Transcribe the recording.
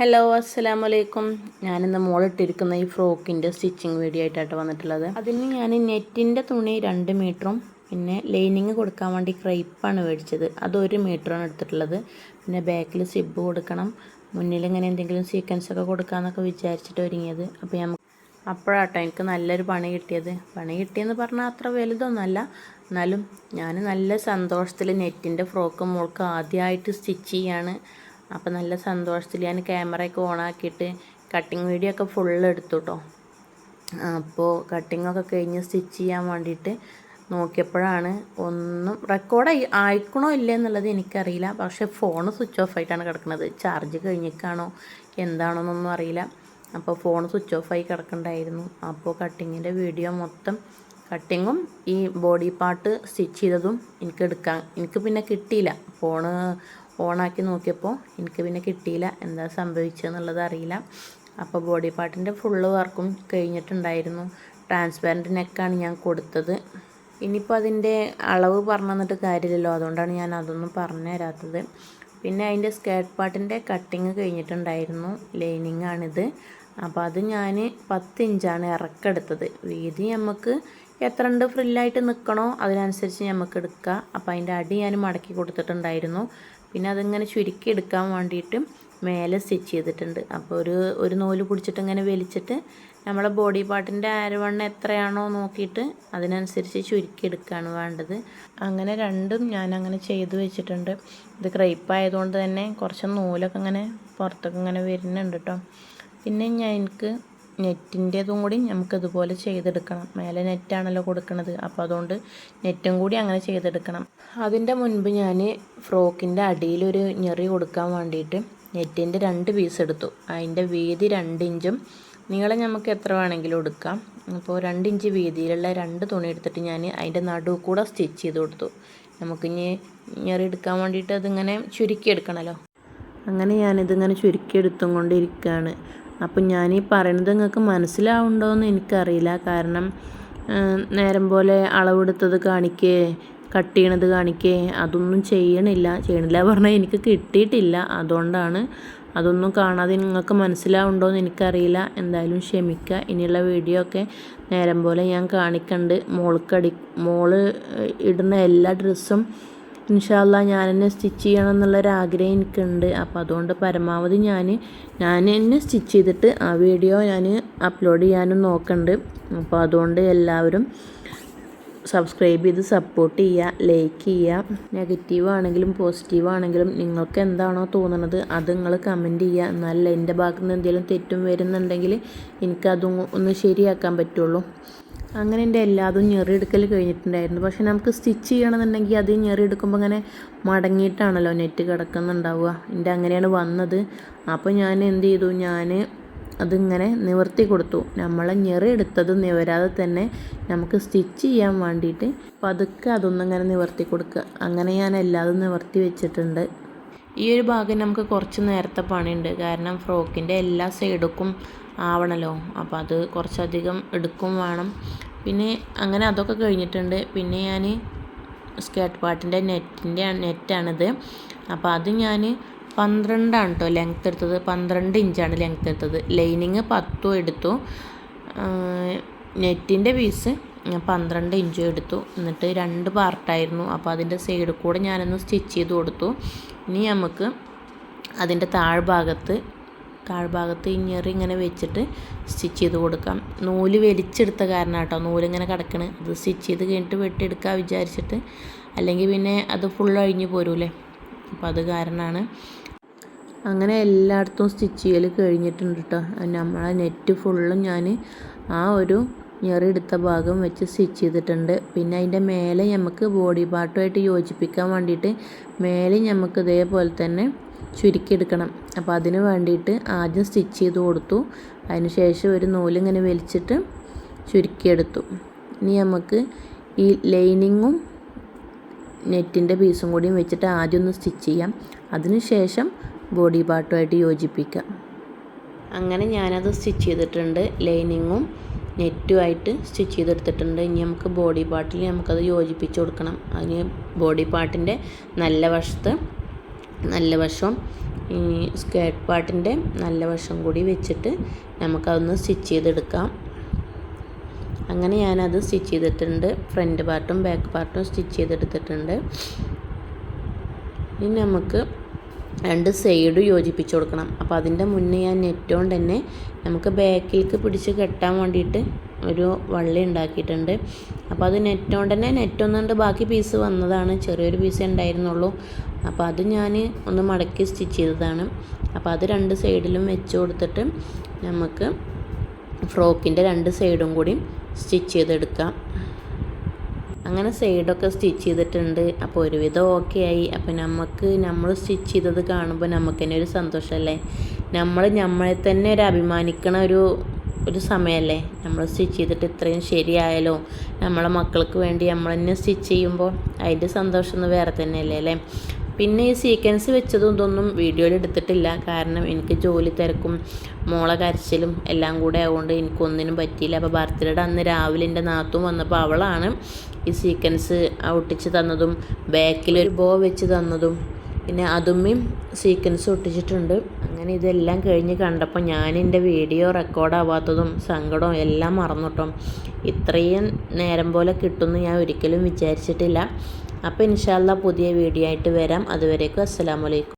Hello അസ്സലാമു അലൈക്കും ഞാനിന്ന് മോളിട്ടിരിക്കുന്ന ഈ ഫ്രോക്കിന്റെ സ്റ്റിച്ചിങ് വീഡിയോ ആയിട്ടാണ് വന്നിട്ടുള്ളത്. അതിന് ഞാൻ നെറ്റിന്റെ തുണി രണ്ട് മീറ്ററും പിന്നെ ലൈനിങ് കൊടുക്കാൻ വേണ്ടി ക്രൈപ്പാണ് മേടിച്ചത്. അത് ഒരു മീറ്ററാണ് എടുത്തിട്ടുള്ളത്. പിന്നെ ബാക്കിൽ സിബ് കൊടുക്കണം. മുന്നിൽ ഇങ്ങനെ എന്തെങ്കിലും സീക്വൻസ് ഒക്കെ കൊടുക്കാമെന്നൊക്കെ വിചാരിച്ചിട്ട് ഒരുങ്ങിയത്. അപ്പോൾ നമുക്ക് അപ്പോഴാട്ടോ എനിക്ക് നല്ലൊരു പണി കിട്ടിയത്. പണി കിട്ടിയെന്ന് പറഞ്ഞാൽ അത്ര വലുതൊന്നുമല്ല എന്നാലും ഞാൻ നല്ല സന്തോഷത്തിൽ നെറ്റിന്റെ ഫ്രോക്ക് മോൾക്ക് ആദ്യമായിട്ട് സ്റ്റിച്ച് ചെയ്യാണ്. അപ്പോൾ നല്ല സന്തോഷത്തിൽ ഞാൻ ക്യാമറയൊക്കെ ഓണാക്കിയിട്ട് കട്ടിങ് വീഡിയോ ഒക്കെ ഫുൾ എടുത്തു കേട്ടോ അപ്പോൾ കട്ടിങ്ങൊക്കെ കഴിഞ്ഞ് സ്റ്റിച്ച് ചെയ്യാൻ വേണ്ടിയിട്ട് നോക്കിയപ്പോഴാണ് ഒന്നും റെക്കോർഡ് ആയിക്കണോ ഇല്ലേ എന്നുള്ളത് എനിക്കറിയില്ല. പക്ഷേ ഫോൺ സ്വിച്ച് ഓഫ് ആയിട്ടാണ് കിടക്കുന്നത് ചാർജ് കഴിഞ്ഞിക്കാണോ? എന്താണോന്നൊന്നും അറിയില്ല. അപ്പോൾ ഫോൺ സ്വിച്ച് ഓഫ് ആയി കിടക്കണ്ടായിരുന്നു. അപ്പോൾ കട്ടിങ്ങിന്റെ വീഡിയോ മൊത്തം കട്ടിങ്ങും ഈ ബോഡി പാർട്ട് സ്റ്റിച്ച് ചെയ്തതും എനിക്ക് എടുക്കാൻ എനിക്ക് പിന്നെ കിട്ടിയില്ല. ഫോണ് ഓണാക്കി നോക്കിയപ്പോൾ എനിക്ക് പിന്നെ കിട്ടിയില്ല. എന്താ സംഭവിച്ചതെന്നുള്ളത് അറിയില്ല. അപ്പോൾ ബോഡി പാർട്ടിന്റെ ഫുള്ള് വർക്കും കഴിഞ്ഞിട്ടുണ്ടായിരുന്നു. ട്രാൻസ്പാരന്റ് നെക്കാണ് ഞാൻ കൊടുത്തത്. ഇനിയിപ്പോൾ അതിന്റെ അളവ് പറഞ്ഞു തന്നിട്ട് കാര്യമില്ലല്ലോ. അതുകൊണ്ടാണ് ഞാൻ അതൊന്നും പറഞ്ഞു തരാത്തത്. പിന്നെ അതിന്റെ സ്കേർട്ട് പാർട്ടിന്റെ കട്ടിങ് കഴിഞ്ഞിട്ടുണ്ടായിരുന്നു. ലൈനിങ് ആണിത്. അപ്പോൾ അത് ഞാൻ പത്ത് ഇഞ്ചാണ് ഇറക്കെടുത്തത്. വീതി നമുക്ക് എത്ര ഉണ്ട്? ഫ്രില്ലായിട്ട് നിൽക്കണോ? അതിനനുസരിച്ച് നമുക്ക് എടുക്കുക അപ്പോൾ അതിന്റെ അടി ഞാൻ മടക്കി കൊടുത്തിട്ടുണ്ടായിരുന്നു. പിന്നെ അതിങ്ങനെ ചുരുക്കി എടുക്കാൻ വേണ്ടിയിട്ട് മേലെ സ്റ്റിച്ച് ചെയ്തിട്ടുണ്ട്. അപ്പോൾ ഒരു ഒരു നൂൽ പിടിച്ചിട്ട് ഇങ്ങനെ വലിച്ചിട്ട് നമ്മളെ ബോഡി പാർട്ടിന്റെ അരവണ്ണം എത്രയാണോ നോക്കിയിട്ട് അതിനനുസരിച്ച് ചുരുക്കി എടുക്കുകയാണ് വേണ്ടത്. അങ്ങനെ രണ്ടും ഞാൻ അങ്ങനെ ചെയ്തു വെച്ചിട്ടുണ്ട്. ഇത് ക്രൈപ്പ് ആയതുകൊണ്ട് തന്നെ കുറച്ച് നൂലൊക്കെ ഇങ്ങനെ പുറത്തൊക്കെ ഇങ്ങനെ വരുന്നുണ്ട് കേട്ടോ പിന്നെ ഞാൻ എനിക്ക് നെറ്റിന്റെതും കൂടി നമുക്കിതുപോലെ ചെയ്തെടുക്കണം. മേലെ നെറ്റാണല്ലോ കൊടുക്കുന്നത് അപ്പോൾ അതുകൊണ്ട് നെറ്റും കൂടി അങ്ങനെ ചെയ്തെടുക്കണം. അതിന്റെ മുൻപ് ഞാൻ ഫ്രോക്കിന്റെ അടിയിലൊരു ഞെറി കൊടുക്കാൻ വേണ്ടിയിട്ട് നെറ്റിന്റെ രണ്ട് പീസ് എടുത്തു. അതിന്റെ വീതി രണ്ട് ഇഞ്ചും. നീളം നമുക്ക് എത്ര വേണമെങ്കിലും എടുക്കാം. അപ്പോൾ രണ്ട് ഇഞ്ച് വീതിയിലുള്ള രണ്ട് തുണി എടുത്തിട്ട് ഞാൻ അതിന്റെ നടു കൂടെ സ്റ്റിച്ച് ചെയ്ത് കൊടുത്തു. നമുക്ക് ഇനി ഞെറി എടുക്കാൻ വേണ്ടിയിട്ട് അതിങ്ങനെ ചുരുക്കിയെടുക്കണമല്ലോ. അങ്ങനെ ഞാനിതിങ്ങനെ ചുരുക്കിയെടുത്തും കൊണ്ടിരിക്കുകയാണ്. അപ്പം ഞാൻ ഈ പറയുന്നത് നിങ്ങൾക്ക് മനസ്സിലാവുണ്ടോ എന്ന് എനിക്കറിയില്ല. കാരണം നേരം പോലെ അളവെടുത്തത് കാണിക്കേ കട്ട് ചെയ്യണത് കാണിക്കേ അതൊന്നും ചെയ്യണില്ല. ചെയ്യണില്ല പറഞ്ഞാൽ എനിക്ക് കിട്ടിയിട്ടില്ല. അതുകൊണ്ടാണ് അതൊന്നും കാണാതെ നിങ്ങൾക്ക് മനസ്സിലാവുണ്ടോ എന്ന് എനിക്കറിയില്ല. എന്തായാലും ക്ഷമിക്കുക ഇനിയുള്ള വീഡിയോ ഒക്കെ നേരം പോലെ ഞാൻ കാണിക്കണ്ട്. മോൾക്കടി മോൾ ഇടുന്ന എല്ലാ ഡ്രസ്സും ഇൻഷാല്ല ഞാൻ തന്നെ സ്റ്റിച്ച് ചെയ്യണം എന്നുള്ളൊരാഗ്രഹം എനിക്കുണ്ട്. അപ്പോൾ അതുകൊണ്ട് പരമാവധി ഞാൻ ഞാൻ തന്നെ സ്റ്റിച്ച് ചെയ്തിട്ട് ആ വീഡിയോ ഞാൻ അപ്ലോഡ് ചെയ്യാനും നോക്കുന്നുണ്ട് അപ്പോൾ അതുകൊണ്ട് എല്ലാവരും സബ്സ്ക്രൈബ് ചെയ്ത് സപ്പോർട്ട് ചെയ്യുക ലൈക്ക് ചെയ്യുക. നെഗറ്റീവ് ആണെങ്കിലും പോസിറ്റീവ് ആണെങ്കിലും നിങ്ങൾക്ക് എന്താണോ തോന്നുന്നത് അത് നിങ്ങൾ കമന്റ് ചെയ്യുക. എന്നാലേ എന്റെ ഭാഗത്തുനിന്ന് എന്തെങ്കിലും തെറ്റും വരുന്നുണ്ടെങ്കിൽ എനിക്കതും ഒന്ന് ശരിയാക്കാൻ പറ്റുള്ളൂ. അങ്ങനെ എന്റെ എല്ലാതും ഞെറിയെടുക്കൽ കഴിഞ്ഞിട്ടുണ്ടായിരുന്നു. പക്ഷേ നമുക്ക് സ്റ്റിച്ച് ചെയ്യണമെന്നുണ്ടെങ്കിൽ അത് ഞെറിയെടുക്കുമ്പോൾ അങ്ങനെ മടങ്ങിയിട്ടാണല്ലോ നെറ്റ് കിടക്കുന്നുണ്ടാവുക. എന്റെ അങ്ങനെയാണ് വന്നത്. അപ്പോൾ ഞാൻ എന്ത് ചെയ്തു? ഞാൻ അതിങ്ങനെ നിവർത്തി കൊടുത്തു. നമ്മളെ ഞെറിയെടുത്തത് നിവരാതെ തന്നെ നമുക്ക് സ്റ്റിച്ച് ചെയ്യാൻ വേണ്ടിയിട്ട് പതുക്കെ അതൊന്നിങ്ങനെ നിവർത്തി കൊടുക്കുക. അങ്ങനെ ഞാൻ എല്ലാതും നിവർത്തി വെച്ചിട്ടുണ്ട്. ഈ ഒരു ഭാഗം നമുക്ക് കുറച്ച് നേരത്തെ പണിയുണ്ട്. കാരണം ഫ്രോക്കിന്റെ എല്ലാ സൈഡുക്കും ആവണല്ലോ. അപ്പോൾ അത് കുറച്ചധികം എടുക്കും വേണം. പിന്നെ അങ്ങനെ അതൊക്കെ കഴിഞ്ഞിട്ടുണ്ട്. പിന്നെ ഞാൻ സ്കേർട്ട് പാട്ടിന്റെ നെറ്റിന്റെ നെറ്റാണിത്. അപ്പോൾ അത് ഞാൻ പന്ത്രണ്ടാണ് കേട്ടോ ലെങ്ത്ത് എടുത്തത്. പന്ത്രണ്ട് ഇഞ്ചാണ് ലെങ്ത്ത് എടുത്തത്. ലൈനിങ് പത്തും എടുത്തു. നെറ്റിന്റെ പീസ് ഞാൻ പന്ത്രണ്ട് ഇഞ്ചും എടുത്തു. എന്നിട്ട് രണ്ട് പാർട്ടായിരുന്നു. അപ്പോൾ അതിന്റെ സൈഡിൽ കൂടെ ഞാനൊന്ന് സ്റ്റിച്ച് ചെയ്ത് കൊടുത്തു. ഇനി നമുക്ക് അതിന്റെ താഴ്ഭാഗത്ത് താഴ്ഭാഗത്ത് ഇഞ്ഞറി ഇങ്ങനെ വെച്ചിട്ട് സ്റ്റിച്ച് ചെയ്ത് കൊടുക്കാം. നൂൽ വലിച്ചെടുത്ത കാരണം കേട്ടോ നൂലിങ്ങനെ കിടക്കണ്. അത് സ്റ്റിച്ച് ചെയ്ത് കഴിഞ്ഞിട്ട് വെട്ടിയെടുക്കാൻ വിചാരിച്ചിട്ട് അല്ലെങ്കിൽ പിന്നെ അത് ഫുൾ അഴിഞ്ഞ് പോരൂലേ? അപ്പോൾ അത് കാരണമാണ് അങ്ങനെ എല്ലായിടത്തും സ്റ്റിച്ച് ചെയ്യൽ കഴിഞ്ഞിട്ടുണ്ട് കേട്ടോ നമ്മളെ നെറ്റ് ഫുള്ളും ഞാൻ ആ ഒരു ഞെറിയെടുത്ത ഭാഗം വെച്ച് സ്റ്റിച്ച് ചെയ്തിട്ടുണ്ട്. പിന്നെ അതിന്റെ മേലെ നമുക്ക് ബോഡി പാർട്ടുമായിട്ട് യോജിപ്പിക്കാൻ വേണ്ടിയിട്ട് മേലെ നമുക്ക് ഇതേപോലെ തന്നെ ചുരുക്കിയെടുക്കണം. അപ്പോൾ അതിന് വേണ്ടിയിട്ട് ആദ്യം സ്റ്റിച്ച് ചെയ്ത് കൊടുത്തു. അതിന് ശേഷം ഒരു നൂലിങ്ങനെ വലിച്ചിട്ട് ചുരുക്കിയെടുത്തു. ഇനി നമുക്ക് ഈ ലൈനിങ്ങും നെറ്റിന്റെ പീസും കൂടിയും വെച്ചിട്ട് ആദ്യം ഒന്ന് സ്റ്റിച്ച് ചെയ്യാം. അതിന് ശേഷം ബോഡി പാർട്ടുമായിട്ട് യോജിപ്പിക്കാം. അങ്ങനെ ഞാനത് സ്റ്റിച്ച് ചെയ്തിട്ടുണ്ട്. ലൈനിങ്ങും നെറ്റുമായിട്ട് സ്റ്റിച്ച് ചെയ്തെടുത്തിട്ടുണ്ട്. ഇനി നമുക്ക് ബോഡി പാർട്ടിൽ നമുക്കത് യോജിപ്പിച്ച് കൊടുക്കണം. അതിന് ബോഡി പാർട്ടിന്റെ നല്ല വശത്ത് നല്ല വശം ഈ സ്കേർട്ട് പാർട്ടിന്റെ നല്ല വശം കൂടി വെച്ചിട്ട് നമുക്കതൊന്ന് സ്റ്റിച്ച് ചെയ്തെടുക്കാം. അങ്ങനെ ഞാനത് സ്റ്റിച്ച് ചെയ്തിട്ടുണ്ട്. ഫ്രണ്ട് പാർട്ടും ബാക്ക് പാർട്ടും സ്റ്റിച്ച് ചെയ്തെടുത്തിട്ടുണ്ട്. ഇനി നമുക്ക് രണ്ട് സൈഡ് യോജിപ്പിച്ച് കൊടുക്കണം. അപ്പോൾ അതിന്റെ മുന്നേ ഞാൻ നെറ്റ് കൊണ്ട് തന്നെ നമുക്ക് ബാക്കിലേക്ക് പിടിച്ച് കെട്ടാൻ വേണ്ടിയിട്ട് ഒരു വള്ളി ഉണ്ടാക്കിയിട്ടുണ്ട്. അപ്പോൾ അത് നെറ്റ് കൊണ്ട് തന്നെ നെറ്റ് ബാക്കി പീസ് വന്നതാണ്. ചെറിയൊരു പീസ് ഉണ്ടായിരുന്നുള്ളൂ. അപ്പോൾ അത് ഞാൻ ഒന്ന് മടക്കി സ്റ്റിച്ച് ചെയ്തതാണ്. അപ്പോൾ അത് രണ്ട് സൈഡിലും വെച്ച് കൊടുത്തിട്ട് നമുക്ക് ഫ്രോക്കിന്റെ രണ്ട് സൈഡും കൂടി സ്റ്റിച്ച് ചെയ്തെടുക്കാം. അങ്ങനെ സൈഡൊക്കെ സ്റ്റിച്ച് ചെയ്തിട്ടുണ്ട്. അപ്പോൾ ഒരുവിധം ഓക്കെ ആയി. അപ്പോൾ നമുക്ക് നമ്മൾ സ്റ്റിച്ച് ചെയ്തത് കാണുമ്പോൾ നമുക്ക് തന്നെ ഒരു സന്തോഷമല്ലേ? നമ്മൾ നമ്മളെ തന്നെ ഒരു അഭിമാനിക്കണ ഒരു ഒരു സമയമല്ലേ? നമ്മൾ സ്റ്റിച്ച് ചെയ്തിട്ട് ഇത്രയും ശരിയായാലോ? നമ്മളെ മക്കൾക്ക് വേണ്ടി നമ്മൾ തന്നെ സ്റ്റിച്ച് ചെയ്യുമ്പോൾ അതിന്റെ സന്തോഷം ഒന്ന് വേറെ തന്നെയല്ലേ അല്ലേ? പിന്നെ ഈ സീക്വൻസ് വെച്ചതും ഇതൊന്നും വീഡിയോയിൽ എടുത്തിട്ടില്ല. കാരണം എനിക്ക് ജോലി തിരക്കും മോളെ കരച്ചിലും എല്ലാം കൂടെ ആയതുകൊണ്ട് എനിക്കൊന്നിനും പറ്റിയില്ല. അപ്പോൾ ബർത്ത്ഡേയുടെ അന്ന് രാവിലെ എന്റെ നാത്തും വന്നപ്പോൾ അവളാണ് ഈ സീക്വൻസ് ഒട്ടിച്ച് തന്നതും ബാക്കിൽ ഒരു ബോ വെച്ച് തന്നതും. പിന്നെ അതുമ്മയും സീക്വൻസ് ഒട്ടിച്ചിട്ടുണ്ട്. അങ്ങനെ ഇതെല്ലാം കഴിഞ്ഞ് കണ്ടപ്പോൾ ഞാൻ എന്റെ വീഡിയോ റെക്കോർഡാവാത്തതും സങ്കടവും എല്ലാം മറന്നുട്ടോ. ഇത്രയും നേരം പോലെ കിട്ടുമെന്ന് ഞാൻ ഒരിക്കലും വിചാരിച്ചിട്ടില്ല. അപ്പോൾ ഇൻഷാല്ല പുതിയ വീഡിയോ ആയിട്ട് വരാം. അതുവരേക്കും അസ്സലാമലൈക്കും